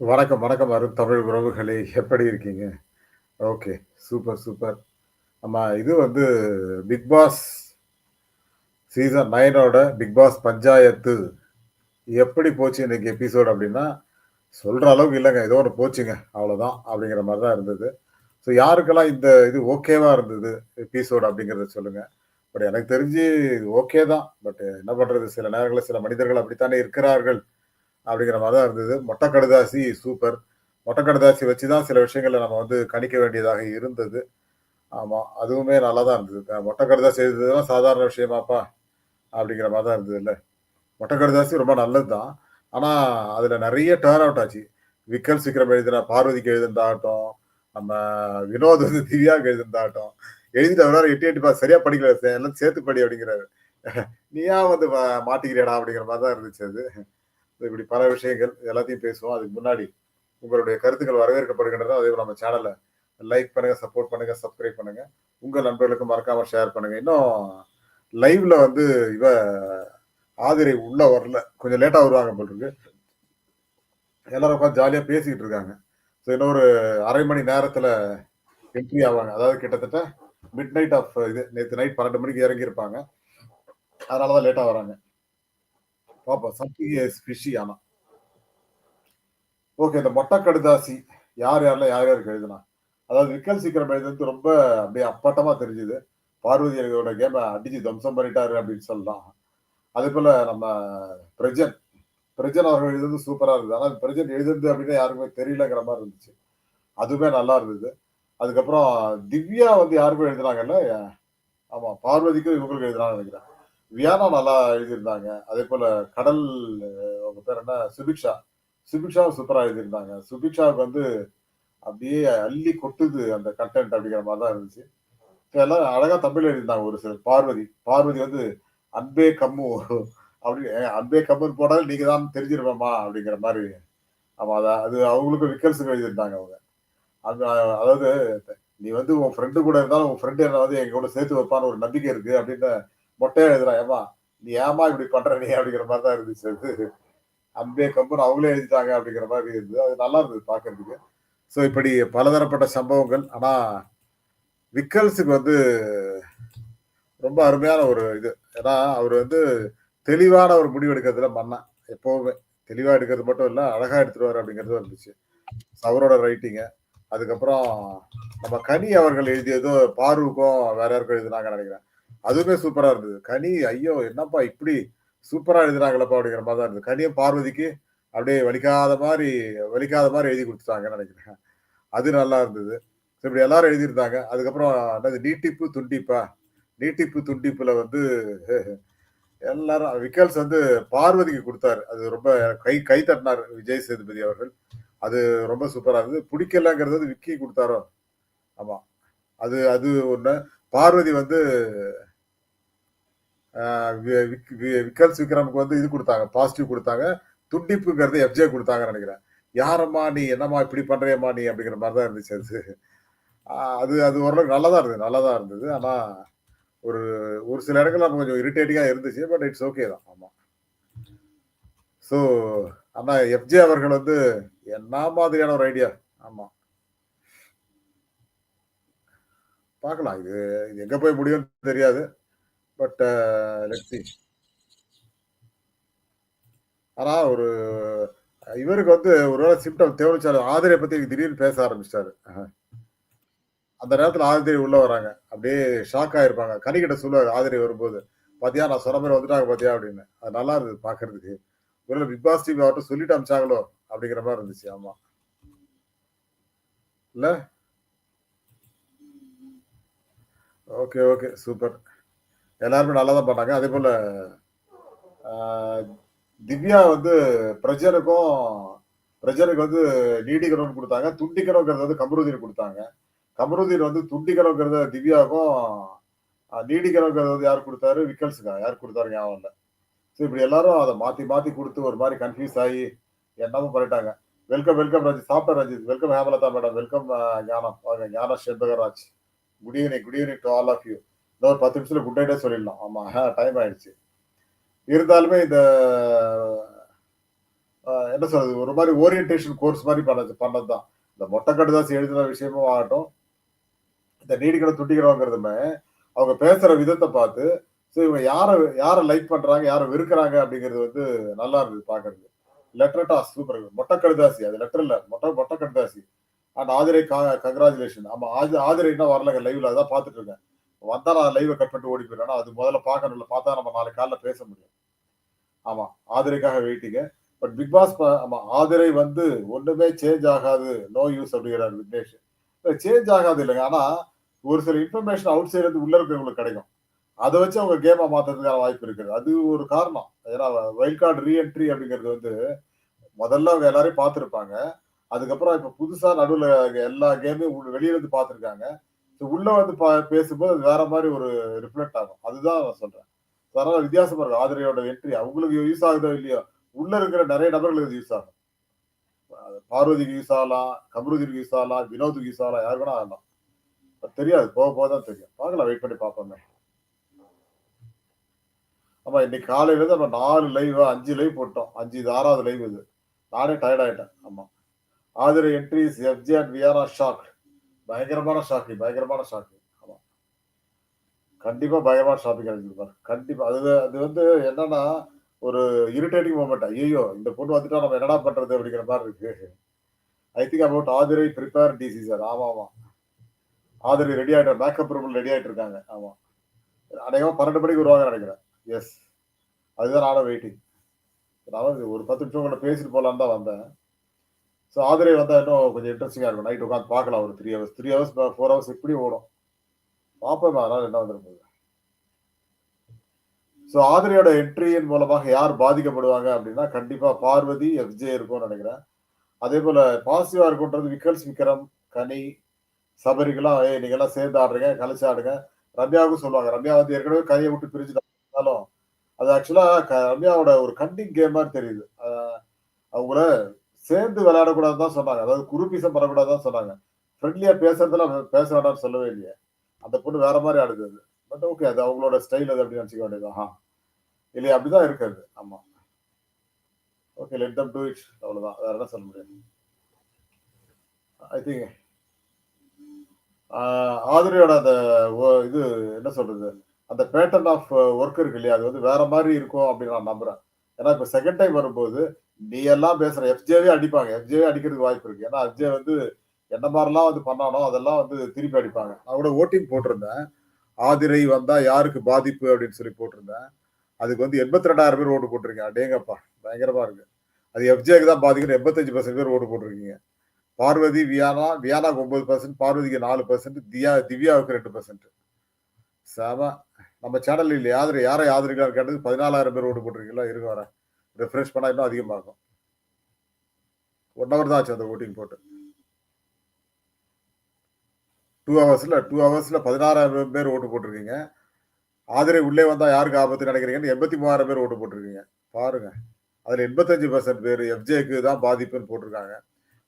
வணக்கம், வணக்கம் அருந்தமிழ் உறவுகளே! எப்படி இருக்கீங்க? ஓகே. Super, super. ஆமாம் இது வந்து பிக் பாஸ் சீசன் நைனோட பிக் பாஸ் பஞ்சாயத்து எப்படி போச்சு இன்னைக்கு எபிசோடு அப்படின்னா சொல்கிற அளவுக்கு இல்லைங்க ஏதோ ஒன்று போச்சுங்க. அவ்வளோதான். அப்படிங்கிற மாதிரி தான் இருந்தது. ஸோ யாருக்கெல்லாம் இந்த இது ஓகேவாக இருந்தது எபிசோடு அப்படிங்கிறத சொல்லுங்கள் பட் எனக்கு தெரிஞ்சு இது ஓகே தான். பட் என்ன பண்ணுறது சில நேரங்களில் சில மனிதர்கள் அப்படித்தானே இருக்கிறார்கள். அப்படிங்கிற மாதிரி தான் இருந்தது. மொட்டை கடுதாசி சூப்பர். மொட்டை கடுதாசி வச்சு தான் சில விஷயங்கள நம்ம வந்து கணிக்க வேண்டியதாக இருந்தது. ஆமாம் அதுவுமே நல்லா தான் இருந்தது. அ மொட்டை கடுதாசி எழுதுறதெல்லாம் சாதாரண விஷயமாப்பா? அப்படிங்கிற மாதிரி தான் இருந்ததுல்ல. மொட்டை கடுதாசி ரொம்ப நல்லது தான். ஆனால் அதில் நிறைய டேர்ன் அவுட் ஆச்சு. விக்கல் சீக்கிரம் எழுதின பார்வதிக்கு எழுதுனதாகட்டும், நம்ம வினோத் வந்து திவ்யாவுக்கு எழுதுனதாகட்டும், எழுதிட்டு அவரால் எட்டி எட்டு பாத்து சரியாக படிக்கல. எல்லாம் சேர்த்து படி அப்படிங்கிறாரு. நீயா வந்து ம மாட்டிக்கிறியாடா? அப்படிங்கிற மாதிரி தான் இருந்துச்சு அது. இப்படி பல விஷயங்கள் எல்லாத்தையும் பேசுவோம். அதுக்கு முன்னாடி உங்களுடைய கருத்துக்கள் வரவேற்கப்படுகின்றன. அதே நம்ம சேனலை லைக் பண்ணுங்க, சப்போர்ட் பண்ணுங்க, சப்ஸ்கிரைப் பண்ணுங்க. உங்க நண்பர்களுக்கு மறக்காம ஷேர் பண்ணுங்க. இன்னும் லைவ்ல வந்து இவ ஆதிரை உள்ள வரல. கொஞ்சம் லேட்டா வருவாங்க போல இருக்கு. எல்லாரும் உட்கார்ந்து ஜாலியா பேசிக்கிட்டு இருக்காங்க. ஸோ இன்னும் ஒரு 1/2 மணி நேரத்துல என்ட்ரி ஆவாங்க. அதாவது கிட்டத்தட்ட மிட் நைட் ஆஃப் இது நேற்று நைட் 12 மணிக்கு இறங்கியிருப்பாங்க. அதனால தான் லேட்டா வராங்க. பாப்போம். சம்திங் ஃபிஷி ஆனா. ஓகே. இந்த மொட்டை கடுதாசி யார் யாரெல்லாம் யார் யாருக்கு எழுதுனா? அதாவது விக்கல் சீக்கிரம் எழுதுறது ரொம்ப அப்படியே அப்பட்டமா தெரிஞ்சுது பார்வதி இதோட கேம அடிச்சு தம்சம் பண்ணிட்டாரு அப்படின்னு சொல்லலாம். அதேபோல நம்ம பிரஜன். பிரஜன் அவர்கள் எழுதுறது சூப்பரா இருந்தது. ஆனா பிரஜன் எழுதுறது அப்படின்னா யாருக்குமே தெரியலங்கிற மாதிரி இருந்துச்சு. அதுவுமே நல்லா இருந்தது. அதுக்கப்புறம் திவ்யா வந்து யாருக்கும் எழுதுனாங்கல்ல? ஆமா. பார்வதிக்கும் இவங்களுக்கு எழுதுனாங்கன்னு நினைக்கிறேன் வியானா நல்லா எழுதியிருந்தாங்க. அதே போல கடல் அவங்க பேர் என்ன? சுபிக்ஷா. சுபிக்ஷாவும் சூப்பரா எழுதியிருந்தாங்க. சுபிக்ஷாவுக்கு வந்து அப்படியே அள்ளி கொட்டுது அந்த கண்டென்ட் அப்படிங்கிற மாதிரி தான் இருந்துச்சு. எல்லாம் அழகா தமிழ் எழுதியிருந்தாங்க ஒரு சிலர். பார்வதி. பார்வதி வந்து அன்பே கம்மு அப்படி அன்பே கம்முன்னு போனால் நீங்க தான் தெரிஞ்சிருப்பேம்மா அப்படிங்கிற மாதிரி ஆமா. அதான் அது அவங்களுக்கும் விக்கல்ஸுக்கு எழுதியிருந்தாங்க அவங்க. அந்த அதாவது நீ வந்து உன் ஃப்ரெண்டு கூட இருந்தாலும் உன் ஃப்ரெண்டு என்ன வந்து எங்க கூட சேர்த்து வைப்பான்னு ஒரு நம்பிக்கை இருக்கு அப்படின்னு மொட்டையா எழுதுறான். ஏம்மா நீ ஏம்மா இப்படி பண்ற நீ? அப்படிங்கிற மாதிரி தான் இருந்துச்சு அது. அம்பே கம்பன் அவங்களே எழுதிட்டாங்க அப்படிங்கிற மாதிரி இருந்தது. அது நல்லா இருந்தது பார்க்கறதுக்கு. ஸோ இப்படி பலதரப்பட்ட சம்பவங்கள். ஆனா விக்கல்ஸுக்கு வந்து ரொம்ப அருமையான ஒரு இது. ஏன்னா அவர் வந்து தெளிவான ஒரு முடிவு எடுக்கிறதுல மன்னன். எப்பவுமே. தெளிவாக எடுக்கிறது மட்டும் இல்லை அழகாக எடுத்துருவார் அப்படிங்கிறதும் இருந்துச்சு. அவரோட ரைட்டிங்கு அதுக்கப்புறம் நம்ம கனி அவர்கள் எழுதியதோ பார்வுக்கும் வேற யாருக்கும் எழுதினாங்கன்னு நினைக்கிறேன் அதுவுமே சூப்பரா இருந்தது. கனி ஐயோ! என்னப்பா இப்படி சூப்பரா எழுதுறாங்களப்பா அப்படிங்கிற மாதிரி தான் இருந்தது. கனியும் பார்வதிக்கு அப்படியே வலிக்காத மாதிரி வலிக்காத மாதிரி எழுதி கொடுத்துட்டாங்கன்னு நினைக்கிறேன் அது நல்லா இருந்தது. ஸோ இப்படி எல்லாரும் எழுதியிருந்தாங்க. அதுக்கப்புறம் என்னது நீட்டிப்பு, துண்டிப்பா? நீட்டிப்பு, துண்டிப்புல வந்து எல்லாரும் விக்கல்ஸ் வந்து பார்வதிக்கு கொடுத்தாரு அது ரொம்ப கை கை தட்டினார் விஜய் சேதுபதி அவர்கள். அது ரொம்ப சூப்பராக இருந்தது. பிடிக்கலங்கிறது வந்து விக்கி கொடுத்தாரோ ஆமாம் அது அது ஒன்று பார்வதி வந்து விக்கல்ஸ் விக்ரமுக்கு வந்து இது கொடுத்தாங்க பாசிட்டிவ் கொடுத்தாங்க துண்டிப்புங்கிறது எஃப்ஜே கொடுத்தாங்கன்னு நினைக்கிறேன் யாரம்மா நீ? என்னம்மா இப்படி பண்றியம்மா நீ? அப்படிங்கிற மாதிரி தான் இருந்துச்சு அது. அது அது ஓரளவுக்கு நல்லா தான் இருந்தது. நல்லா தான் இருந்தது. ஆனா ஒரு ஒரு சில இடங்கள்ல கொஞ்சம் இரிட்டேட்டிங்காக இருந்துச்சு. பட் இட்ஸ் ஓகே தான். ஆமாம் ஸோ ஆனால் எஃப்ஜே அவர்கள் வந்து என்ன மாதிரியான ஒரு ஐடியா? ஆமாம் பார்க்கலாம். இது இது போய் முடியும்னு தெரியாது. But let see. ஆனா ஒரு இவருக்கு வந்து ஒரு வேள சிம்ப்டம் தேவனிச்சாரு ஆதிரைய பத்தி திடீர்னு பேச ஆரம்பிச்சிட்டாரு அந்த நேரத்துல ஆதிரி உள்ள வராங்க. அப்படியே ஷாக் ஆயிருப்பாங்க. கனிக்கிட்ட சொல்லுவாரு ஆதிரி வரும்போது. "பாத்தியா நான் சொன்ன மாதிரி வந்துட்டாங்க பாத்தியா?" அப்படின்னு. அது நல்லா இருந்தது பாக்குறதுக்கு ஒருவேள பிக் பாஸ் டிவி அவர்கிட்ட சொல்லிட்டு அனுப்பிச்சாங்களோ? அப்படிங்கிற மாதிரி இருந்துச்சு. ஆமா. இல்ல? Okay, okay. சூப்பர். எல்லாருமே நல்லா தான் பண்ணாங்க. அதேபோல ஆ திவ்யா வந்து பிரஜருக்கும் பிரஜருக்கு வந்து நீடிக்கணும்னு கொடுத்தாங்க துண்டிக்கணுங்கிறது வந்து கமருதீன் கொடுத்தாங்க கமருதீன் வந்து துண்டிக்கணுங்கிறத திவ்யாவுக்கும் நீடிக்கணுங்கிறது வந்து யார் கொடுத்தாரு விக்கல்ஸுக்கா? யார் கொடுத்தாரு ஞாபகம் இல்லை ஸோ இப்படி எல்லாரும் அதை மாத்தி மாத்தி கொடுத்து ஒரு மாதிரி கன்ஃபியூஸ் ஆகி என்னமோ பண்ணிட்டாங்க. Welcome, welcome Ranjith. சாப்பிட்டேன் Ranjith. Welcome Hemalatha madam. Welcome Gnanam. வாங்க Gnanam Shenbagaraj. Good evening, good evening to all of you. இந்த ஒரு 10 நிமிஷத்துல குட் நைட்டே சொல்லிடலாம். ஆமாம் டைம் ஆயிடுச்சு. இருந்தாலுமே இந்த என்ன சொல்றது? ஒரு மாதிரி ஓரியன்டேஷன் கோர்ஸ் மாதிரி பண்ணது பண்ணது தான். இந்த மொட்டை கடுதாசி எழுதுன விஷயமும் ஆகட்டும், இந்த நீடிக்கணும், துட்டிக்கிறோங்கிறதுமே, அவங்க பேசுற விதத்தை பார்த்து, ஸோ இவங்க யாரை யாரை லைக் பண்றாங்க, யாரை வெறுக்கிறாங்க அப்படிங்கிறது வந்து நல்லா இருந்தது பார்க்கறதுக்கு. Letter toss super. மொட்டை கடுதாசி. அது லெட்டர் இல்ல. மொட்டை மொட்டை கடுதாசி. அண்ட் ஆதிரை கா கங்கிராச்சுலேஷன். ஆமா ஆதி ஆதிரை இன்னும் வரலங்க லைவ்ல. அதான் பார்த்துட்டு இருக்கேன். வந்தா நான் லைவை கட் பண்ணிட்டு ஓடி போயிடுறேன் அது முதல்ல பார்க்கணும்ல. பார்த்தா நம்ம நாளைக்கு காலில் பேச முடியும். ஆமா. ஆதிரைக்காக வெயிட்டிங்கு. பட் பிக் பாஸ் ஆமாம் ஆமா ஆதிரை வந்து ஒண்ணுமே சேஞ்ச் ஆகாது. நோ யூஸ் அப்படிங்கிறாரு விக்னேஷ். சேஞ்ச் ஆகாது இல்லைங்க ஆனா ஒரு சில இன்ஃபர்மேஷன் அவுட் சைடு இருந்து உள்ள இருக்கிறவங்களுக்கு கிடைக்கும். அதை வச்சு அவங்க கேம மாத்துறதுக்கான வாய்ப்பு இருக்குது. அது ஒரு காரணம். ஏன்னா வைல்ட் கார்டு ரீ என்ட்ரி அப்படிங்கிறது வந்து முதல்ல அவங்க எல்லாரையும் பார்த்துருப்பாங்க அதுக்கப்புறம் இப்ப புதுசா நடுவில் எல்லா கேமையும் வெளியில இருந்து பார்த்துருக்காங்க உள்ள வந்து பேசும்போது அது வேற மாதிரி ஒரு ரிஃப்ளெக்ட் ஆகும். அதுதான் நான் சொல்றேன். அதனால வித்தியாசமா இருக்கும். ஆதிரையோட என்ட்ரி அவங்களுக்கு யூஸ் ஆகுதோ இல்லையோ, உள்ள இருக்கிற நிறைய நபர்களுக்கு யூஸ் ஆகும். பார்வதிக்கு யூஸ் ஆகலாம், கமருதிக்கு யூஸ் ஆகலாம், வினோதுக்கு யூஸ் ஆகலாம். யாரு வேணா ஆகலாம். தெரியாது. போக போக தான் தெரியும். பார்க்கலாம் வெயிட் பண்ணி பார்ப்போமே. ஆமா இன்னைக்கு காலையில இருந்து நம்ம நாலு லைவ் அஞ்சு லைவ் போட்டோம். அஞ்சு இது ஆறாவது லைவ் இது. நானே டயர்ட் ஆயிட்டேன். ஆமா. Aathirai entries FJ and we are shocked. பயங்கரமான ஷாக்கிங் பயங்கரமான ஷாக்கு ஆமாம் கண்டிப்பாக பயங்கரமான ஷாப்பிங் கிடைச்சிருப்பார் கண்டிப்பாக அது அது வந்து என்னன்னா, ஒரு இரிட்டேட்டிங் மொமெண்ட். ஐயோ இந்த பொண்ணு வந்துட்டா நம்ம என்னடா பண்ணுறது அப்படிங்கிற மாதிரி இருக்கு. I think about Aadhirai prepare DC sir. ஆமாம் ஆதிரை ரெடி ஆயிட்டார். மேக்கப் ரூம்ல ரெடி ஆகிட்டு இருக்காங்க. ஆமாம் அநேகமாக பன்னெண்டு மணிக்கு வருவாங்க நினைக்கிறேன் எஸ். அதுதான் நானும் வெயிட்டிங். நான் ஒரு 10 நிமிஷம் கூட பேசிட்டு போகலான்னு தான் வந்தேன். ஸோ ஆதிரை வந்தால் இன்னும் கொஞ்சம் இன்ட்ரெஸ்டிங்காக இருக்கும். நைட் உட்காந்து பார்க்கலாம் ஒரு three hours. Three hours four hours இப்படி ஓடும். பார்ப்போம் அதனால் என்ன வந்துருப்பது ஸோ ஆதிரையோட என்ட்ரியின் மூலமாக யார் பாதிக்கப்படுவாங்க அப்படின்னா, கண்டிப்பாக பார்வதி, எஃப்ஜே இருக்கும்னு நினைக்கிறேன் அதே போல் பாசிட்டிவாக இருக்குன்றது விக்கல்ஸ் விக்ரம், கனி, சபரிக்கெல்லாம் ஏய் நீங்கள்லாம் சேர்ந்து ஆடுறீங்க, கலைச்சு ஆடுங்க. ரம்யாவுக்கும் சொல்லுவாங்க. ரம்யா வந்து ஏற்கனவே கையை விட்டு பிரிஞ்சுட்டாலும், அது ஆக்சுவலாக க ரம்யாவோட ஒரு கண்டிங் கேம் மாதிரி தெரியுது. அவங்கள சேர்ந்து விளையாடக்கூடாதுன்னு தான் சொன்னாங்க. அதாவது குரூப்பிசம் பண்ணக்கூடாது தான் சொன்னாங்க. ஃப்ரெண்ட்லியா பேசுறதுல பேச வேண்டாம்னு சொல்லவே இல்லையே. அந்த பொண்ணு வேற மாதிரி ஆடுது அது. பட் ஓகே அது அவங்களோட ஸ்டைல் அது அப்படின்னு நினச்சிக்க வேண்டியது இல்லையா அப்படிதான் இருக்கிறது ஆமா. Okay let them do it. அவ்வளோதான் வேற என்ன சொல்ல முடியாது ஐ திங்க் ஆதிரியோட அந்த இது என்ன சொல்றது? அந்த பேட்டர்ன் ஆஃப் ஒர்க் இருக்கு இல்லையா? அது வந்து வேற மாதிரி இருக்கும் அப்படின்னு நான் நம்புறேன். ஏன்னா இப்போ செகண்ட் டைம் வரும்போது, நீ எல்லாம் பேசுற எஃப்ஜேவே அடிப்பாங்க. எஃப்ஜேவே அடிக்கிறதுக்கு வாய்ப்பு இருக்கு. ஏன்னா எஃப்ஜே வந்து என்ன மாதிரிலாம் வந்து பண்ணானோ, அதெல்லாம் வந்து திருப்பி அடிப்பாங்க. நான் கூட ஓட்டிங் போட்டிருந்தேன். ஆதிரை வந்தா யாருக்கு பாதிப்பு அப்படின்னு சொல்லி போட்டிருந்தேன். அதுக்கு வந்து 82,000 பேர் ஓட்டு போட்டிருக்கீங்க. அடேங்கப்பா! பயங்கரமா இருக்கு. அது எஃப்ஜேக்கு தான் பாதிக்கும்னு 85% பேர் ஓட்டு போட்டிருக்கீங்க. பார்வதி, வியானா வியானாக்கு ஒன்பது பர்சன்ட் பார்வதிக்கு நாலு பர்சன்ட் தியா திவ்யாவுக்கு ரெண்டு பர்சன்ட் செம. நம்ம சேனல் இல்லையா யாரு யாரை ஆதரிக்கலாம்னு கேட்டதுக்கு 14,000 பேர் ஓட்டு போட்டிருக்கீங்களா? இருங்க வரேன். ரெஃப்ரெஷ் பண்ணால் இன்னும் அதிகமாகும். ஒன் ஹவர் தான் ஆச்சு அந்த ஓட்டிங் போட்டு. டூ ஹவர்ஸில் டூ ஹவர்ஸில் பதினாறாயிரம் பேர் ஓட்டு போட்டிருக்கீங்க. ஆதிரை உள்ளே வந்தால் யாருக்கு ஆபத்து நினைக்கிறீங்கன்னு 83,000 பேர் ஓட்டு போட்டிருக்கீங்க. பாருங்கள் அதில் எண்பத்தஞ்சு பர்சன்ட் பேர் எஃப்ஜேக்கு தான் பாதிப்புன்னு போட்டிருக்காங்க.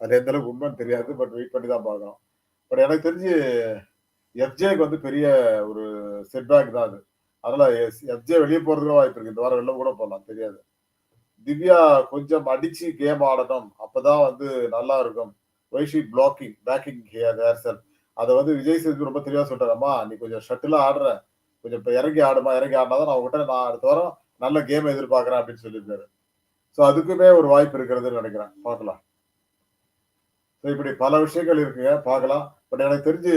அது எந்த அளவுக்கு உண்மைன்னு தெரியாது. பட் வெயிட் பண்ணி தான் பார்க்கணும். பட் எனக்கு தெரிஞ்சு எஃப்ஜேக்கு வந்து பெரிய ஒரு செட்பேக் தான் அது. அதனால் எஸ் எஃப்ஜே வெளியே போகிறதுக்கு வாய்ப்பு இருக்குது இந்த வாரம் வெளில கூட போகலாம் தெரியாது. திவ்யா கொஞ்சம் அடிச்சு கேம் ஆடணும். அப்பதான் வந்து நல்லா இருக்கும். வைஷி பிளாக்கிங் பேக்கிங் ஹியர் அதை வந்து விஜய் சேதுபதி ரொம்ப தெளிவா சொல்லிட்டாரு. நீ கொஞ்சம் ஷட்டில் ஆடுற. கொஞ்சம் இப்போ இறங்கி ஆடுமா. இறங்கி ஆடினா தான் நான் உங்ககிட்ட நான் அடுத்த வாரம் நல்ல கேம் எதிர்பார்க்குறேன் அப்படின்னு சொல்லியிருக்காரு. ஸோ அதுக்குமே ஒரு வாய்ப்பு இருக்கிறதுன்னு நினைக்கிறேன். பார்க்கலாம். ஸோ இப்படி பல விஷயங்கள் இருக்குங்க. பார்க்கலாம். பட் எனக்கு தெரிஞ்சு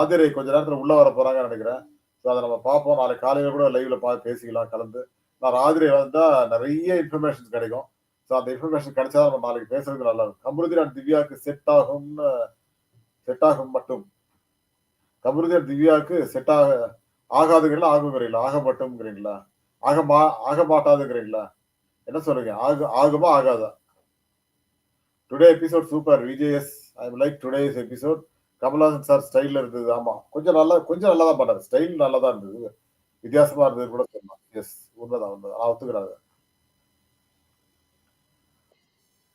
ஆதிரை கொஞ்ச நேரத்தில் உள்ளே வர போறாங்கன்னு நினைக்கிறேன். ஸோ அதை நம்ம பார்ப்போம். நாளைக்கு காலையில கூட லைவில் பா பேசிக்கலாம் கலந்து. நான் ராத்திரி வந்தா நிறைய இன்ஃபர்மேஷன் கிடைக்கும். ஸோ அந்த இன்ஃபர்மேஷன் கிடைச்சா நம்ம நாளைக்கு பேசுறது நல்லா இருக்கும். கமருதீன் அண்ட் திவ்யாவுக்கு செட் ஆகும்னு செட் ஆகும் மட்டும். கமருதீன் திவ்யாவுக்கு செட் ஆக ஆகாதுங்கிறீங்களா? ஆகுங்கிறீங்களா? ஆக மட்டும்ங்கிறீங்களா? ஆக மா ஆக மாட்டாதுங்கிறீங்களா? என்ன சொல்றீங்க? ஆகு ஆகுமா? ஆகாதா? Today episode super. VJS I like today's episode. Kamal Haasan sir ஸ்டைல்ல இருந்தது. ஆமா. கொஞ்சம் நல்லா கொஞ்சம் நல்லா தான் பண்ணாரு. ஸ்டைல் நல்லா தான் இருந்தது. வித்தியாசமா இருந்தது கூட சொல்லலாம். எஸ். உண்மைதான் உண்மைதான் நான் ஒத்துக்கிறேன்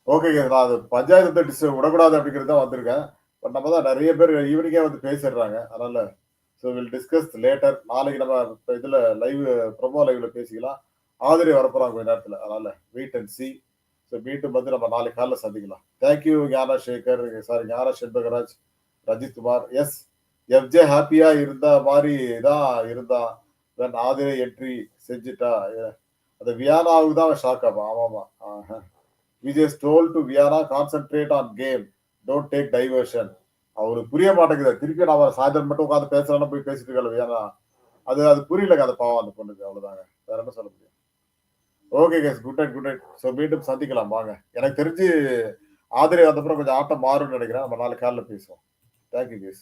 ஓகே ஓகேங்க. நான் அது பஞ்சாயத்து டிஸ் விடக்கூடாது அப்படிங்கிறது தான் வந்திருக்கேன். பட் நம்ம தான் நிறைய பேர் ஈவினிங்கே வந்து பேசிடுறாங்க. அதனால ஸோ வில் டிஸ்கஸ் லேட்டர். நாளைக்கு நம்ம இப்போ இதுல லைவ் ப்ரொமோ லைவ்ல பேசிக்கலாம். ஆதரி வரப்போறாங்க கொஞ்ச நேரத்துல. அதனால வெயிட் அண்ட் சி. ஸோ மீண்டும் வந்து நம்ம நாளைக்கு காலைல சந்திக்கலாம் thank you Gnana Sekar sorry Gnana Shenbagaraj Rajith Kumar yes FJ ஹாப்பியா இருந்த மாதிரி தான் இருந்தான் தென் ஆதிரை என்ட்ரி செஞ்சுட்டா. அந்த வியானாவுக்கு தான் ஷாக் ஆகும் ஆமாமா. Vijay stole to Viyana concentrate on game don't take diversion அவருக்கு புரிய மாட்டேங்குது. திருப்பி நான் சாயந்தரம் மட்டும் உட்காந்து பேசுறேன்னு போய் பேசிட்டு இருக்கல வியானா. அது அது புரியலங்க அந்த பாவம் அந்த பொண்ணுக்கு அவ்வளவுதாங்க. வேற என்ன சொல்ல முடியும்? Okay guys good night good night so மீண்டும் சந்திக்கலாம். வாங்க. எனக்கு தெரிஞ்சு ஆதிரை வந்தப்புறம் கொஞ்சம் ஆட்டம் மாறும்னு நினைக்கிறேன். நம்ம நாளைக்கு காலில் பேசுவோம். Thank you case